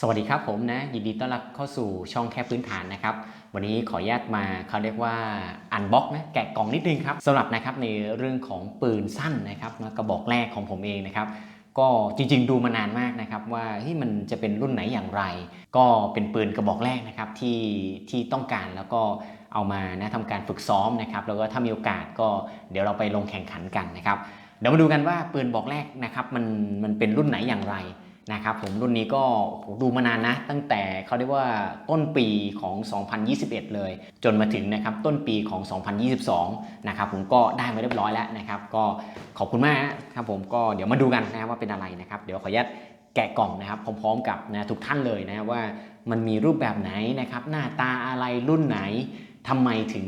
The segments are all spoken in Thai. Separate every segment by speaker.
Speaker 1: สวัสดีครับผมนะยินดีต้อนรับเข้าสู่ช่องแค่พื้นฐานนะครับ วันนี้ขออนุญาตมาเขาเรียกว่าอันบ็อกนะแกะกล่องนิดนึงครับสำหรับนะครับในเรื่องของปืนสั้นนะครับกระบอกแรกของผมเองนะครับก็จริงๆดูมานานมากนะครับว่าเฮ้ยมันจะเป็นรุ่นไหนอย่างไร ก็เป็นปืนกระบอกแรกนะครับที่ที่ต้องการแล้วก็เอามานะทำการฝึกซ้อมนะครับแล้วก็ถ้ามีโอกาสก็เดี๋ยวเราไปลงแข่งขันกันนะครับเดี๋ยวมาดูกันว่าปืนบอกแรกนะครับมันมันเป็นรุ่นไหนอย่างไร นะครับผมรุ่นนี้ก็ดูมานานนะ ตั้งแต่เขาเรียกว่าต้นปีของ 2021 เลย จนมาถึงนะครับต้นปีของ 2022 นะครับผมก็ได้มาเรียบร้อยแล้วนะครับก็ขอบคุณมากนะครับผมก็เดี๋ยวมาดูกันนะครับว่าเป็นอะไรนะครับเดี๋ยวขออนุญาตแกะกล่องนะครับพร้อมๆกับนะทุกท่านเลยนะครับว่ามันมีรูปแบบไหนนะครับหน้าตาอะไรรุ่นไหนทำไมถึง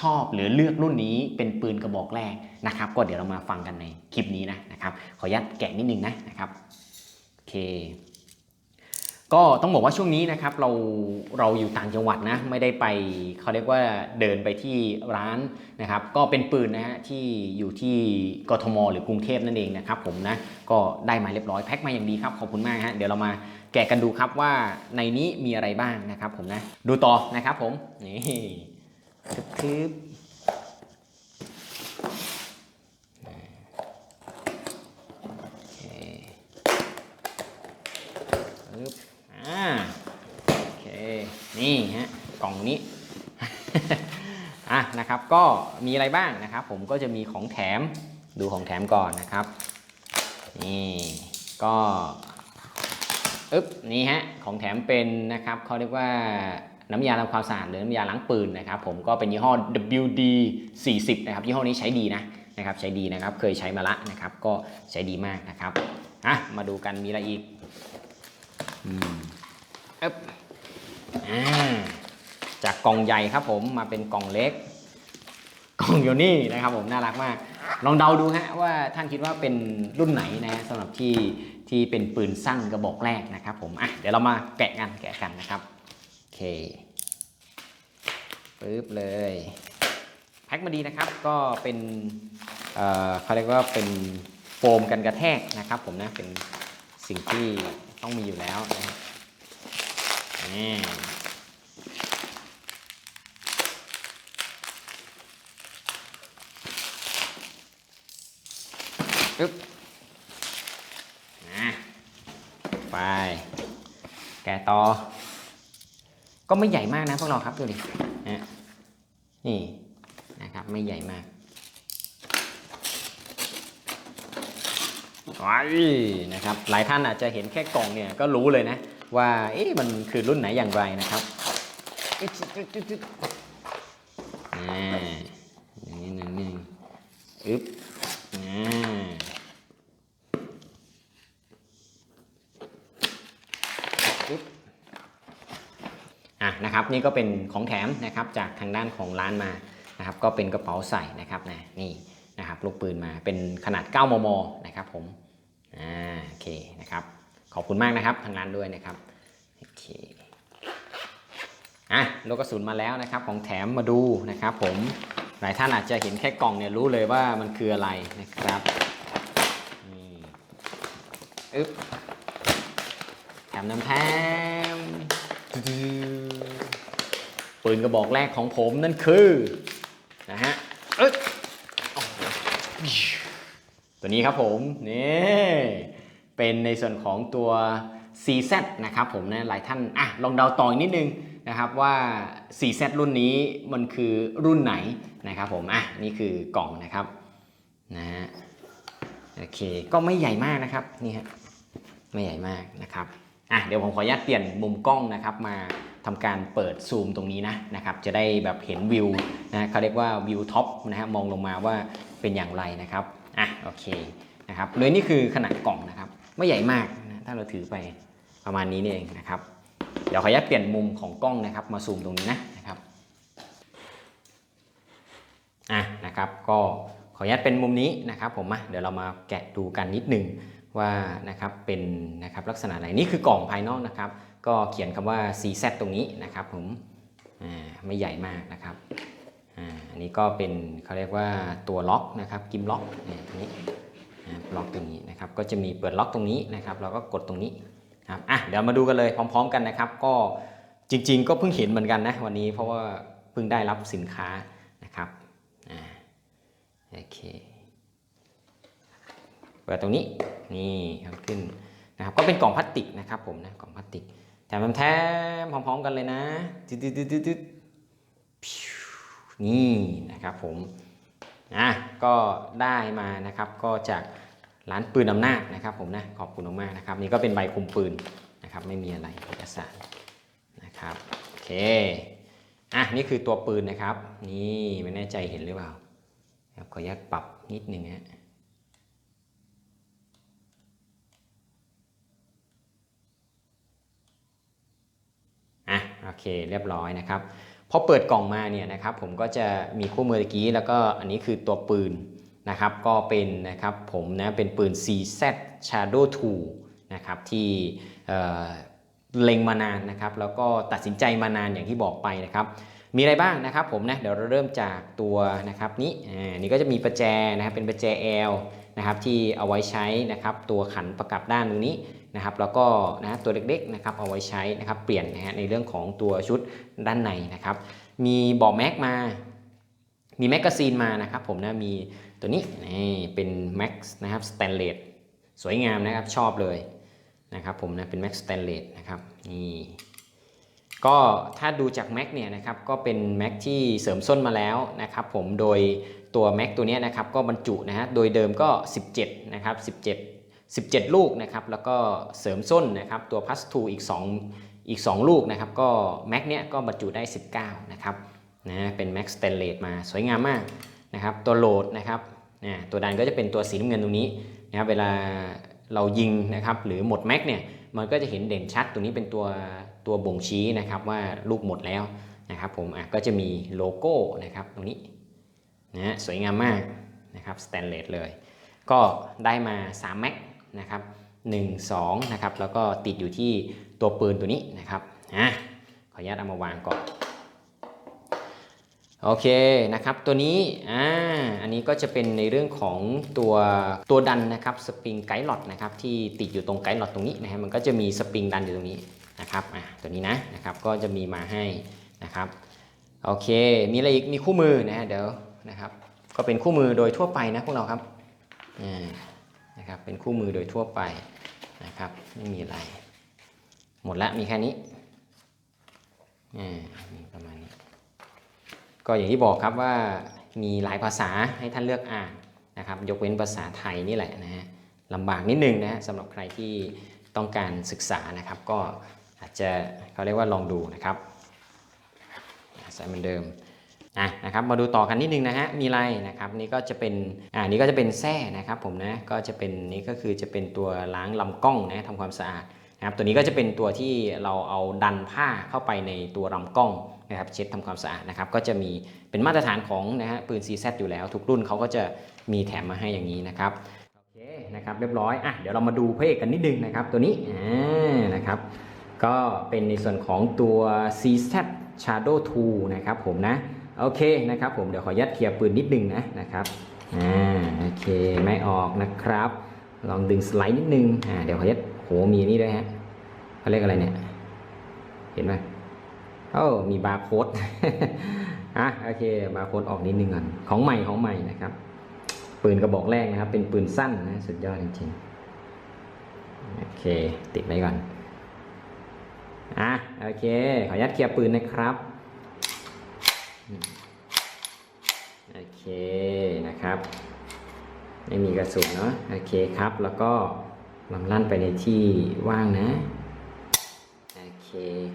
Speaker 1: ชอบหรือเลือกรุ่นนี้เป็นปืนกระบอกแรกนะครับ ก็เดี๋ยวเรามาฟังกันในคลิปนี้นะนะครับขออนุญาตแกะนิดนึงนะนะครับ เค ก็ต้องบอกว่าช่วงนี้นะครับเราเราอยู่ต่างจังหวัดนะไม่ได้ไปเขาเรียกว่าเดินไปที่ร้านนะครับก็เป็นปืนนะฮะที่อยู่ที่กทม หรือกรุงเทพนั่นเองนะครับผมนะก็ได้มาเรียบร้อยแพ็คมาอย่างดีครับขอบคุณมากฮะเดี๋ยวเรามาแกะกันดูครับว่าในนี้มีอะไรบ้างนะครับผมนะดูต่อนะครับผมนี่ทึบทึบโอเคปึ๊บอ่าโอเค นี่ฮะกล่องนี้อะนะครับก็มีอะไรบ้างนะครับ ผมก็จะมีของแถมดูของแถมก่อนนะครับนี่ก็อึ๊บนี่ฮะของแถมเป็นนะครับเขาเรียกว่าน้ำยาทำความสะอาดหรือน้ำยาล้างปืนนะครับ ผมก็เป็นยี่ห้อ WD 40นะครับยี่ห้อนี้ใช้ดีนะนะครับใช้ดีนะครับเคยใช้มาละนะครับก็ใช้ดีมากนะครับอะมาดูกันมีอะไรอีกอืมอึ๊บ จากกล่องใหญ่ครับผมมาเป็นกล่องเล็ก กล่องอยู่นี่นะครับผมน่ารักมาก ลองเดาดูฮะว่าท่านคิดว่าเป็นรุ่นไหนนะสำหรับที่ที่เป็นปืนสั้นกระบอกแรกนะครับผมอะเดี๋ยวเรามาแกะกันแกะกันนะครับโอเคปึ๊บเลยแพ็คมาดีนะครับก็เป็นเอ่อเขาเรียกว่าเป็นโฟมกันกระแทกนะครับผมนะเป็นสิ่งที่ต้องมีอยู่แล้วนะครับ นี่ปึ๊บนะไป แกะต่อ ก็ไม่ใหญ่มากนะพวกเราครับดูดินะนี่นะครับไม่ใหญ่มากว้ายนะครับหลายท่านอาจจะเห็นแค่กล่องเนี่ยก็รู้เลยนะ ว่า เอ๊ะมันคือรุ่นไหนอย่างไรนะครับอ่าอย่างนี้หนึ่งหนึ่งอึ๊บอ่าอะนะครับนี่ก็เป็นของแถมนะครับจากทางด้านของร้านมานะครับ ก็เป็นกระเป๋าใส่นะครับนะนี่นะครับลูกปืนมาเป็นขนาด 9 มม นะครับผม อ่า โอเคนะครับ ขอบคุณมากนะครับทางร้านด้วยนะครับโอเคอะลูกกระสุนมาแล้วนะครับของแถมมาดูนะครับ ผมหลายท่านอาจจะเห็นแค่กล่องเนี่ยรู้เลยว่ามันคืออะไรนะครับนี่อึ๊บแถมน้ำแถมปืนกระบอกแรกของผมนั่นคือนะฮะเอ๊ะโอ้โหตัวนี้ครับผมนี่ เป็นในส่วนของตัว CZ นะครับผมนะหลายท่านอะลองเดาต่ออีกนิดนึงนะครับว่า CZ รุ่นนี้มันคือรุ่นไหนนะครับผมอะนี่คือกล่องนะครับนะฮะโอเคก็ไม่ใหญ่มากนะครับนี่ฮะไม่ใหญ่มากนะครับอะเดี๋ยวผมขออนุญาตเปลี่ยนมุมกล้องนะครับมาทำการเปิดซูมตรงนี้นะนะครับจะได้แบบเห็นวิวนะเขาเรียกว่าวิวท็อปนะฮะมองลงมาว่าเป็นอย่างไรนะครับอะโอเคนะครับเลยนี่คือขนาดกล่องนะครับ ไม่ใหญ่มากนะถ้าเราถือไปประมาณนี้นี่เองนะครับ เดี๋ยวขออนุญาตเปลี่ยนมุมของกล้องนะครับ มาซูมตรงนี้นะนะครับอะนะครับ ก็ขออนุญาตเป็นมุมนี้นะครับผมมาเดี๋ยวเรามาแกะดูกันนิดหนึ่งว่านะครับเป็นนะครับลักษณะไหนนี่คือกล่องภายนอกนะครับ ก็เขียนคำว่า CZ ตรงนี้นะครับผมอ่าไม่ใหญ่มากนะครับอ่าอันนี้ก็เป็นเขาเรียกว่าตัวล็อกนะครับกิมล็อกเนี่ยตรงนี้ ล็อกตรงนี้นะครับก็จะมีเปิดล็อกตรงนี้นะครับเราก็กดตรงนี้ครับอะเดี๋ยวมาดูกันเลยพร้อม ๆ กันนะครับ ก็จริง ๆ ก็เพิ่งเห็นเหมือนกันนะวันนี้เพราะว่าเพิ่งได้รับสินค้านะครับอ่าโอเคเปิดตรงนี้นี่ครับขึ้นนะครับก็เป็นกล่องพลาสติกนะครับผมนะกล่องพลาสติกแต่มันแท้พร้อมๆกันเลยนะตึ๊ดตึ๊ดตึ๊ดตึ๊ดนี่นะครับผมอะก็ได้มานะครับก็จาก ร้านปืนอำนาจนะครับผมนะขอบคุณมากนะครับนี่ก็เป็นใบคุมปืนนะครับไม่มีอะไรเอกสารนะครับโอเคอะนี่คือตัวปืนนะครับ นี่ไม่แน่ใจเห็นหรือเปล่าครับขออนุญาตปรับนิดนึงฮะอะโอเคเรียบร้อยนะครับพอเปิดกล่องมาเนี่ยนะครับผมก็จะมีคู่มือตะกี้แล้วก็อันนี้คือตัวปืน นะครับก็เป็นนะครับผมนะเป็นปืน CZ Shadow 2นะครับที่เเล็งมานานนะครับแล้วก็ตัดสินใจมานานอย่างที่บอกไปนะครับมีอะไรบ้างนะครับผมนะเดี๋ยวเราเริ่มจากตัวนะครับนี้อ่านี่ก็จะมีประแจนะครับเป็นประแจ L นะครับที่เอาไว้ใช้นะครับตัวขันประกับด้านตรงนี้นะครับแล้วก็นะตัวเล็กๆนะครับเอาไว้ใช้นะครับเปลี่ยนนะฮะในเรื่องของตัวชุดด้านในนะครับมีบอแม็กมา มีแมกกาซีนมานะครับผมนะมีตัวนี้นี่เป็นแม็กนะครับสแตนเลสสวยงามนะครับชอบเลยนะครับผมนะเป็นแม็กสแตนเลสนะครับนี่ก็ถ้าดูจากแม็กเนี่ยนะครับก็เป็นแม็กที่เสริมส้นมาแล้วนะครับผมโดยตัวแม็กตัวนี้นะครับก็บรรจุนะฮะโดยเดิมก็ 17นะครับ17 17 ลูกนะครับแล้วก็เสริมส้นนะครับตัวพัสทูอีก 2 อีก 2 ลูกนะครับก็แม็กเนี้ยก็บรรจุได้ 19นะครับ นะเป็นแม็กสเตนเลสมาสวยงามมากนะครับ ตัวโหลดนะครับนะตัวดันก็จะเป็นตัวสีน้ำเงินตรงนี้นะครับเวลาเรายิงนะครับหรือหมดแม็กเนี่ยมันก็จะเห็นเด่นชัดตรงนี้เป็นตัวตัวบ่งชี้นะครับว่าลูกหมดแล้วนะครับผมอะก็จะมีโลโก้นะครับตรงนี้นะสวยงามมากนะครับสแตนเลสเลย ก็ได้มา3แม็กนะครับ1 2นะครับแล้วก็ติดอยู่ที่ตัวปืนตัวนี้นะครับอะขออนุญาตเอามาวางก่อน โอเคนะครับตัวนี้อ่าอันนี้ก็จะเป็นในเรื่องของตัวตัวดันนะครับสปริงไกด์หลอตนะครับที่ติดอยู่ตรงไกด์หลอตตรงนี้นะฮะมันก็จะมีสปริงดันอยู่ตรงนี้นะครับอะตัวนี้นะนะครับก็จะมีมาให้นะครับโอเค มีอะไรอีกมีคู่มือนะฮะเดี๋ยวนะครับก็เป็นคู่มือโดยทั่วไปนะพวกเราครับอ่านะครับเป็นคู่มือโดยทั่วไปนะครับไม่มีอะไร หมดละมีแค่นี้อ่ามีประมาณ ก็อย่างที่บอกครับว่ามีหลายภาษาให้ท่านเลือกอ่านนะครับ ยกเว้นภาษาไทยนี่แหละนะฮะลำบากนิดนึงนะฮะสำหรับใครที่ต้องการศึกษานะครับ ก็อาจจะเขาเรียกว่าลองดูนะครับใส่เหมือนเดิมอะนะครับมาดูต่อกันนิดนึงนะฮะมีอะไรนะครับนี่ก็จะเป็นอ่านี่ก็จะเป็นแส้นะครับผมนะก็จะเป็นนี่ก็คือจะเป็นตัวล้างลำกล้องนะทำความสะอาดนะครับตัวนี้ก็จะเป็นตัวที่เราเอาดันผ้าเข้าไปในตัวลำกล้อง นะครับเช็ดทำความสะอาดนะครับก็จะมีเป็นมาตรฐานของนะฮะปืน CZ อยู่แล้ว ทุกรุ่นเขาก็จะมีแถมมาให้อย่างนี้นะครับโอเคนะครับเรียบร้อยอะเดี๋ยวเรามาดูพระเอกกันนิดนึงนะครับตัวนี้อ่านะครับก็เป็นในส่วนของตัว CZ Shadow 2 นะครับผมนะโอเคนะครับผมเดี๋ยวขอยัดเคลียร์ปืนนิดนึงนะนะครับอ่าโอเคไม่ออกนะครับ ลองดึงสไลด์นิดนึงอ่าเดี๋ยวขอยัดโหมีนี่ด้วยฮะเขาเรียกอะไรเนี่ยเห็นไหม โอ้มีบาร์โค้ดอะโอเคบาร์โค้ดออกนิดนึงก่อนของใหม่ของใหม่นะครับปืนกระบอกแรกนะครับ เป็นปืนสั้นนะสุดยอดจริงๆโอเค ติดไว้ก่อนอะโอเค ขออนุญาตเคลียร์ปืนนะครับโอเคนะครับ ไม่มีกระสุนเนาะโอเคครับ แล้วก็ลำลั่นไปในที่ว่างนะ โอเค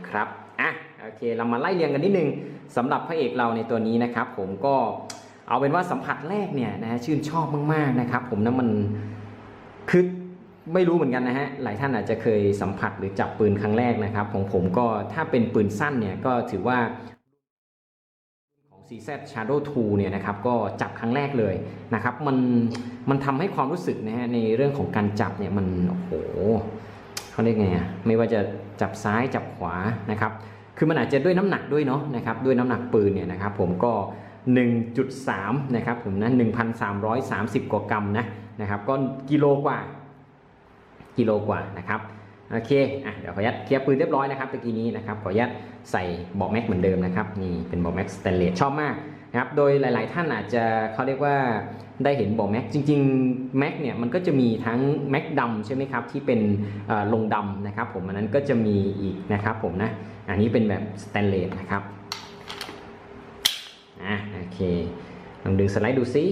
Speaker 1: ครับ อะ โอเคเรามาไล่เรียงกันนิดนึงสำหรับพระเอกเราในตัวนี้นะครับผมก็เอาเป็นว่าสัมผัสแรกเนี่ยนะฮะชื่นชอบมากๆนะครับ ผมนะมันคือไม่รู้เหมือนกันนะฮะหลายท่านอาจจะเคยสัมผัสหรือจับปืนครั้งแรกนะครับ ของผมก็ถ้าเป็นปืนสั้นเนี่ยก็ถือว่าของ CZ Shadow 2เนี่ยนะครับก็จับครั้งแรกเลยนะครับ มันมันทำให้ความรู้สึกนะฮะในเรื่องของการจับเนี่ยมันโอ้โหเขาเรียกไงอะไม่ว่าจะจับซ้ายจับขวานะครับ คือมันอาจจะด้วยน้ำหนักด้วยเนาะนะครับด้วยน้ำหนักปืนเนี่ยนะครับผมก็ 1.3 นะครับผมนะ1,330 กว่ากรัมนะนะครับก็กิโลกว่ากิโลกว่านะครับ โอเคอะเดี๋ยวขออนุญาตเคลียร์ปืนเรียบร้อยนะครับตะกี้นี้นะครับขออนุญาตใส่บอกแม็กเหมือนเดิมนะครับนี่เป็นบอกแม็กสแตนเลสชอบมากนะครับโดยหลาย ๆ ท่านอาจจะเขาเรียกว่าได้เห็นบอกแม็กจริงๆแม็กเนี่ยมันก็จะมีทั้งแม็กดำใช่ไหมครับที่เป็นลงดำนะครับผมอันนั้นก็จะมีอีกนะครับผมนะอันนี้เป็นแบบสแตนเลสนะครับอะโอเคลองดึงสไลด์ดูซิ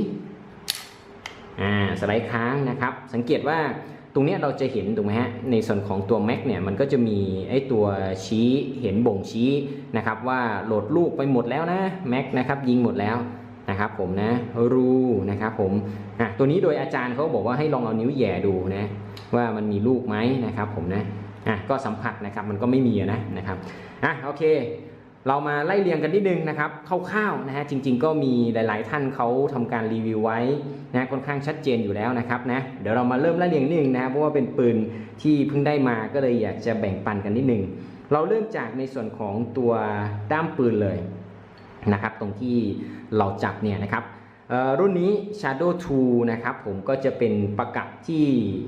Speaker 1: อ่าสไลด์ค้างนะครับ สังเกตว่า ตรงนี้เราจะเห็นถูกไหมฮะในส่วนของตัว Mac เนี่ยมันก็จะมีไอ้ตัวชี้เห็นบ่งชี้นะครับว่าโหลดลูกไปหมดแล้วนะ Mac นะครับยิงหมดแล้วนะครับผมนะรูนะครับผมอะตัวนี้โดยอาจารย์เขาบอกว่าให้ลองเอานิ้วแย่ดูนะว่ามันมีลูกไหมนะครับผมนะอะก็สัมผัสนะครับมันก็ไม่มีนะนะครับอะโอเค เรามาไล่เรียงกันนิดนึงนะครับคร่าวๆนะฮะจริง ๆ ก็มีหลาย ๆ ท่านเขาทำการรีวิวไว้นะค่อนข้างชัดเจนอยู่แล้วนะครับนะเดี๋ยวเรามาเริ่มไล่เรียงนิดนึงนะเพราะว่าเป็นปืนที่เพิ่งได้มาก็เลยอยากจะแบ่งปันกันนิดนึงเราเริ่มจากในส่วนของตัวด้ามปืนเลยนะครับตรงที่เราจับเนี่ยนะครับรุ่นนี้ Shadow 2 นะครับผมก็จะเป็นประกับที่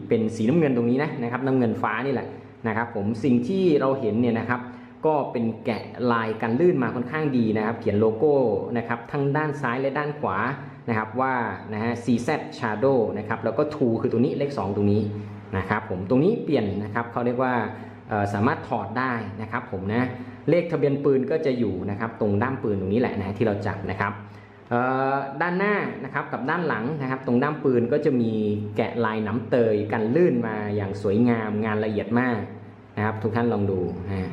Speaker 1: เป็นสีน้ำเงินตรงนี้นะนะครับน้ำเงินฟ้านี่แหละนะครับผมสิ่งที่เราเห็นเนี่ยนะครับ ก็เป็นแกะลายกันลื่นมาค่อนข้างดีนะครับ เขียนโลโก้นะครับทั้งด้านซ้ายและด้านขวานะครับว่านะฮะ CZ Shadow นะครับแล้วก็2คือตัวนี้เลข 2 ตรงนี้นะครับผมตรงนี้เปลี่ยนนะครับเขาเรียกว่าสามารถถอดได้นะครับผมนะเลขทะเบียนปืนก็จะอยู่นะครับตรงด้ามปืนตรงนี้แหละนะที่เราจับนะครับด้านหน้านะครับกับด้านหลังนะครับ ตรงด้ามปืนก็จะมีแกะลายน้ำเตยกันลื่นมาอย่างสวยงามงานละเอียดมากนะครับ ทุกท่านลองดูนะ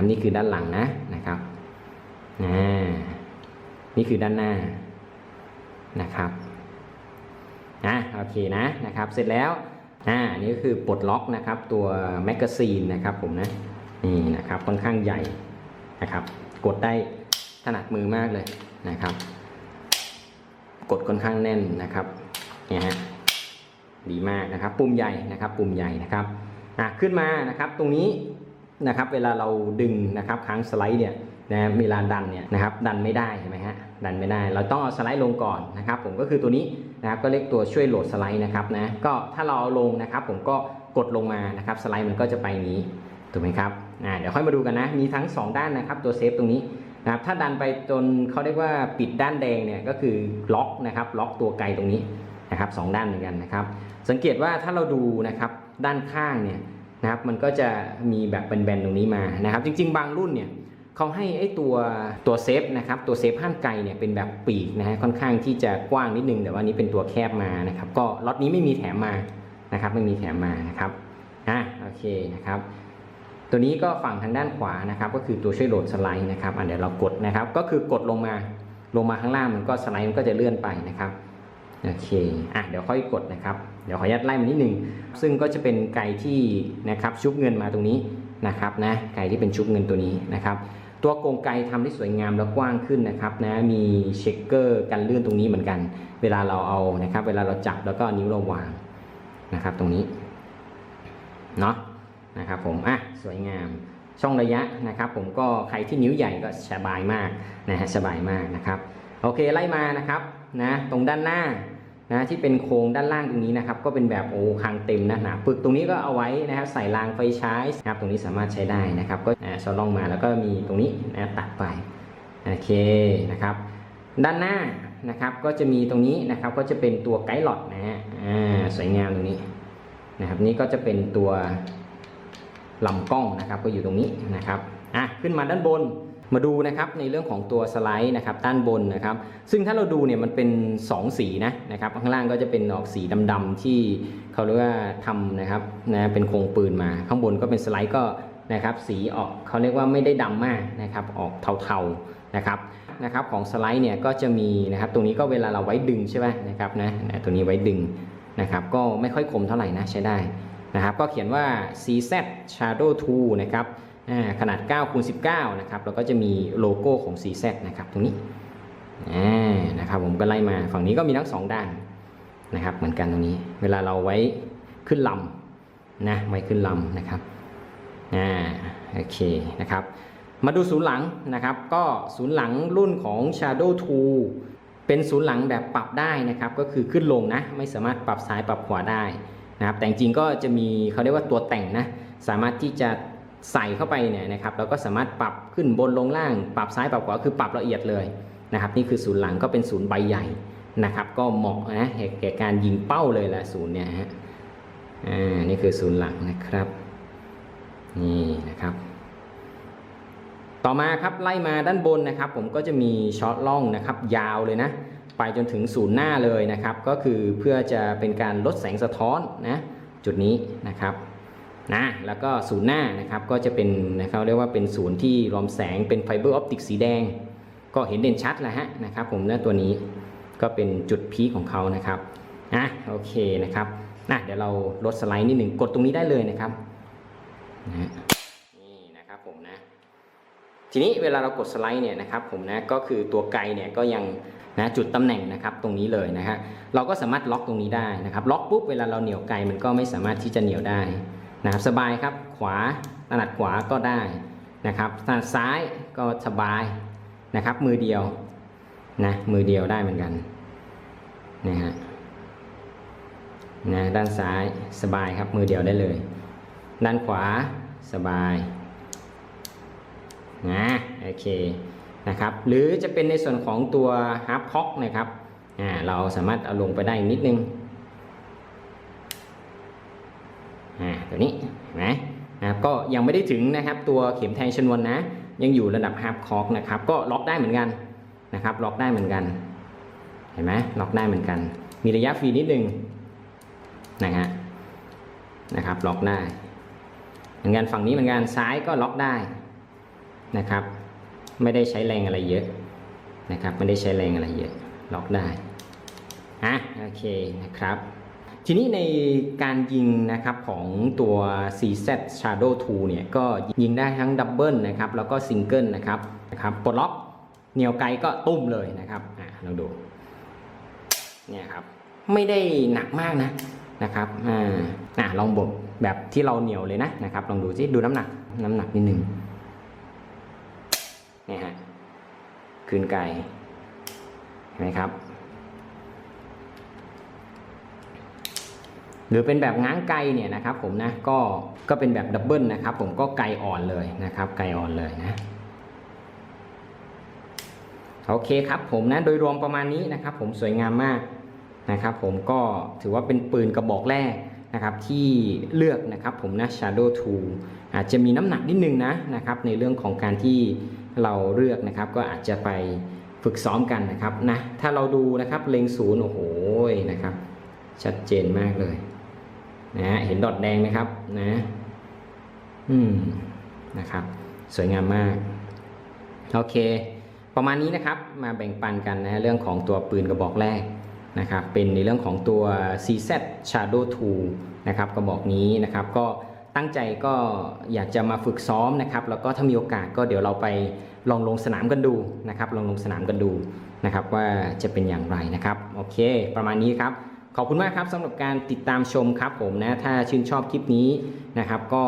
Speaker 1: นะครับนี่คือด้านหลังนะนะครับน,นี่คือด้านหน้านะครับนะโอเคนะนะครับ เสร็จแล้วอ่านี่ก็คือปลดล็อกนะครับ ตัวแมกกาซีนนะครับผมนะนี่นะครับค่อนข้างใหญ่นะครับ กดได้ถนัดมือมากเลยนะครับ กดค่อนข้างแน่นนะครับเนี่ยฮะดีมากนะครับ ปุ่มใหญ่นะครับ ปุ่มใหญ่นะครับอะขึ้นมานะครับ ตรงนี้ นะครับเวลาเราดึงนะครับค้างสไลด์เนี่ยนะเวลาดันเนี่ยนะครับดันไม่ได้ใช่ไหมฮะดันไม่ได้ เราต้องเอาสไลด์ลงก่อนนะครับ ผมก็คือตัวนี้นะครับก็เรียกตัวช่วยโหลดสไลด์นะครับนะก็ถ้าเราเอาลงนะครับ ผมก็กดลงมานะครับสไลด์มันก็จะไปนี้ถูกไหมครับอ่าเดี๋ยวค่อยมาดูกันนะ มีทั้ง 2 ด้านนะครับตัวเซฟตรงนี้นะครับถ้าดันไปจนเขาเรียกว่าปิดด้านแดงเนี่ยก็คือล็อกนะครับล็อกตัวไกลตรงนี้นะครับสองด้านเหมือนกันนะครับ สังเกตว่าถ้าเราดูนะครับด้านข้างเนี่ย นะครับมันก็จะมีแบบแบนๆตรงนี้มานะครับจริง ๆ บางรุ่นเนี่ยเขาให้ไอ้ตัวตัวเซฟนะครับตัวเซฟห้ามไกลเนี่ยเป็นแบบปีกนะฮะค่อนข้างที่จะกว้างนิดนึงแต่ว่านี้เป็นตัวแคบมานะครับก็ล็อตนี้ไม่มีแถมมานะครับไม่มีแถมมานะครับอะโอเคนะครับตัวนี้ก็ฝั่งทางด้านขวานะครับก็คือตัวช่วยโหลดสไลด์นะครับอะเดี๋ยวเรากดนะครับก็คือกดลงมาลงมาข้างล่างมันก็สไลด์มันก็จะเลื่อนไปนะครับโอเคอะเดี๋ยวค่อยกดนะครับ เดี๋ยวขออนุญาตไล่มันนิดนึง ซึ่งก็จะเป็นไก่ที่นะครับชุบเงินมาตรงนี้นะครับนะไก่ที่เป็นชุบเงินตัวนี้นะครับ ตัวโกงไก่ทำได้สวยงามและกว้างขึ้นนะครับนะมีเช็คเกอร์กันเลื่อนตรงนี้เหมือนกัน เวลาเราเอานะครับ เวลาเราจับแล้วก็นิ้วเราวางนะครับ ตรงนี้เนาะนะครับผมอะสวยงามช่องระยะนะครับ ผมก็ใครที่นิ้วใหญ่ก็สบายมากนะฮะสบายมากนะครับ โอเคไล่มานะครับนะตรงด้านหน้า นะที่เป็นโครงด้านล่างตรงนี้นะครับ ก็เป็นแบบโอ้คางเต็มนะหนาปึกตรงนี้ก็เอาไว้นะครับ ใส่รางไฟใช้นะครับ ตรงนี้สามารถใช้ได้นะครับ ก็สอดลองมาแล้วก็มีตรงนี้นะตัดไปโอเคนะครับ ด้านหน้านะครับก็จะมีตรงนี้นะครับก็จะเป็นตัวไกด์หลอดนะฮะอ่าสวยงามตรงนี้นะครับ นี่ก็จะเป็นตัวลำกล้องนะครับ ก็อยู่ตรงนี้นะครับอะขึ้นมาด้านบน มาดูนะครับในเรื่องของตัวสไลด์นะครับด้านบนนะครับ ซึ่งถ้าเราดูเนี่ยมันเป็น 2 สีนะนะครับข้างล่างก็จะเป็นออกสีดำๆที่เขาเรียกว่าทำนะครับนะเป็นโครงปืนมาข้างบนก็เป็นสไลด์ก็นะครับสีออกเขาเรียกว่าไม่ได้ดำมากนะครับออกเทาๆนะครับนะครับของสไลด์เนี่ยก็จะมีนะครับตรงนี้ก็เวลาเราไว้ดึงใช่ไหมนะครับนะตัวนี้ไว้ดึงนะครับก็ไม่ค่อยคมเท่าไหร่นะใช้ได้นะครับก็เขียนว่า CZ Shadow 2นะครับ ขนาด9คูณ19นะครับแล้วก็จะมีโลโก้ของ CZ นะครับตรงนี้นะครับผมก็ไล่มาฝั่งนี้ก็มีทั้งสองด้านนะครับเหมือนกันตรงนี้ เวลาเราไว้ขึ้นลำนะไว้ขึ้นลำนะครับอ่าโอเคนะครับมาดูศูนย์หลังนะครับ ก็ศูนย์หลังรุ่นของ Shadow 2 เป็นศูนย์หลังแบบปรับได้นะครับ ก็คือขึ้นลงนะ ไม่สามารถปรับซ้ายปรับขวาได้นะครับ แต่จริงก็จะมีเขาเรียกว่าตัวแต่งนะ สามารถที่จะ ใส่เข้าไปเนี่ยนะครับแล้วก็สามารถปรับขึ้นบนลงล่าง ปรับซ้ายปรับขวาคือปรับละเอียดเลยนะครับนี่คือศูนย์หลังก็เป็นศูนย์ใบใหญ่นะครับ ก็เหมาะนะแก่การยิงเป้าเลยแหละศูนย์เนี่ยฮะอ่านี่คือศูนย์หลังนะครับนี่นะครับ ต่อมาครับไล่มาด้านบนนะครับ ผมก็จะมีช็อตล่องนะครับ ยาวเลยนะไปจนถึงศูนย์หน้าเลยนะครับ ก็คือเพื่อจะเป็นการลดแสงสะท้อนนะจุดนี้นะครับ นะแล้วก็ศูนย์หน้านะครับก็จะเป็นนะครับเรียกว่าเป็นศูนย์ที่รอมแสงเป็นไฟเบอร์ออปติกสีแดง ก็เห็นเด่นชัดแล้วฮะนะครับผมเนื้อตัวนี้ก็เป็นจุดพีคของเขานะครับอะโอเคนะครับนะเดี๋ยวเราลดสไลด์นิดหนึ่งกดตรงนี้ได้เลยนะครับนะนี่นะครับผมนะทีนี้เวลาเรากดสไลด์เนี่ยนะครับผมนะก็คือตัวไกลเนี่ยก็ยังนะจุดตำแหน่งนะครับตรงนี้เลยนะฮะเราก็สามารถล็อกตรงนี้ได้นะครับล็อกปุ๊บเวลาเราเหนี่ยวไกลมันก็ไม่สามารถที่จะเหนี่ยวได้ นะครับสบายครับขวาถนัดขวาก็ได้นะครับถนัดซ้ายก็สบายนะครับ มือเดียวนะมือเดียวได้เหมือนกันนะฮะนะด้านซ้ายสบายครับมือเดียวได้เลย ด้านขวาสบายนะโอเคนะครับหรือจะเป็นในส่วนของตัวฮาร์ปคอกนะครับอ่าเราสามารถเอาลงไปได้อีกนิดนึงอ่า ตัวนี้นไหมนะครับก็ยังไม่ได้ถึงนะครับตัวเข็มแทงชนวนนะ ยังอยู่ระดับฮาร์ปคอกนะครับก็ล็อกได้เหมือนกันนะครับ ล็อกได้เหมือนกัน เห็นไหมล็อกได้เหมือนกัน มีระยะฟรีนิดนึงนะฮะนะครับล็อกได้ เหมือนกันฝั่งนี้เหมือนกันซ้ายก็ล็อกได้นะครับ ไม่ได้ใช้แรงอะไรเยอะนะครับ ไม่ได้ใช้แรงอะไรเยอะล็อกได้อะโอเคนะครับ ทีนี้ในการยิงนะครับของตัว CZ Shadow 2 เนี่ยก็ยิงได้ทั้งดับเบิลนะครับแล้วก็ซิงเกิลนะครับนะครับปลดล็อกเหนียวไกลก็ตุ้มเลยนะครับอะลองดูเนี่ยครับไม่ได้หนักมากนะนะครับอ่าอะลองบดแบบที่เราเหนียวเลยนะนะครับลองดูสิดูน้ำหนักน้ำหนักนิดนึงนี่ฮะคืนไกเห็นไหมครับ หรือเป็นแบบง้างไกเนี่ยนะครับผมนะก็ก็เป็นแบบดับเบิลนะครับผมก็ไกอ่อนเลยนะครับ ไกอ่อนเลยนะโอเคครับผมนะโดยรวมประมาณนี้นะครับ ผมสวยงามมากนะครับ ผมก็ถือว่าเป็นปืนกระบอกแรกนะครับที่เลือกนะครับผมนะ Shadow 2 อาจจะมีน้ำหนักนิดนึงนะนะครับ ในเรื่องของการที่เราเลือกนะครับ ก็อาจจะไปฝึกซ้อมกันนะครับนะถ้าเราดูนะครับเล็งศูนย์โอ้โหนะครับ ชัดเจนมากเลย นะเห็นดอทแดงไหมครับนะอืมนะครับ สวยงามมาก โอเค ประมาณนี้นะครับมาแบ่งปันกันนะเรื่องของตัวปืนกระบอกแรกนะครับเป็นในเรื่องของตัว CZ Shadow 2นะครับกระบอกนี้นะครับก็ตั้งใจก็อยากจะมาฝึกซ้อมนะครับแล้วก็ถ้ามีโอกาสก็เดี๋ยวเราไปลองลงสนามกันดูนะครับลองลงสนามกันดูนะครับว่าจะเป็นอย่างไรนะครับโอเค ประมาณนี้ครับ อบคุณมากครับสำหรับการติดตามชมครับผมนะ ถ้าชื่นชอบคลิปนี้นะครับ ก็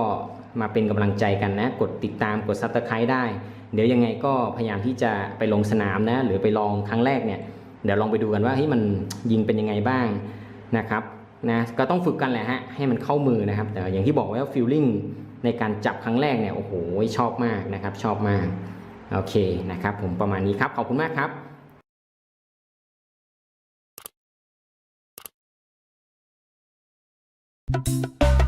Speaker 1: มาเป็นกำลังใจกันนะ กดติดตามกดซับสไครต์ได้ เดี๋ยวยังไงก็พยายามที่จะไปลงสนามนะ หรือไปลองครั้งแรกเนี่ย เดี๋ยวลองไปดูกันว่าเฮ้ยมันยิงเป็นยังไงบ้างนะครับนะก็ต้องฝึกกันแหละฮะให้มันเข้ามือนะครับ แต่อย่างที่บอกไว้ว่าฟิลลิ่งในการจับครั้งแรกเนี่ยโอ้โหชอบมากนะครับ ชอบมากโอเคนะครับ ผมประมาณนี้ครับขอบคุณมากครับ
Speaker 2: Thank you.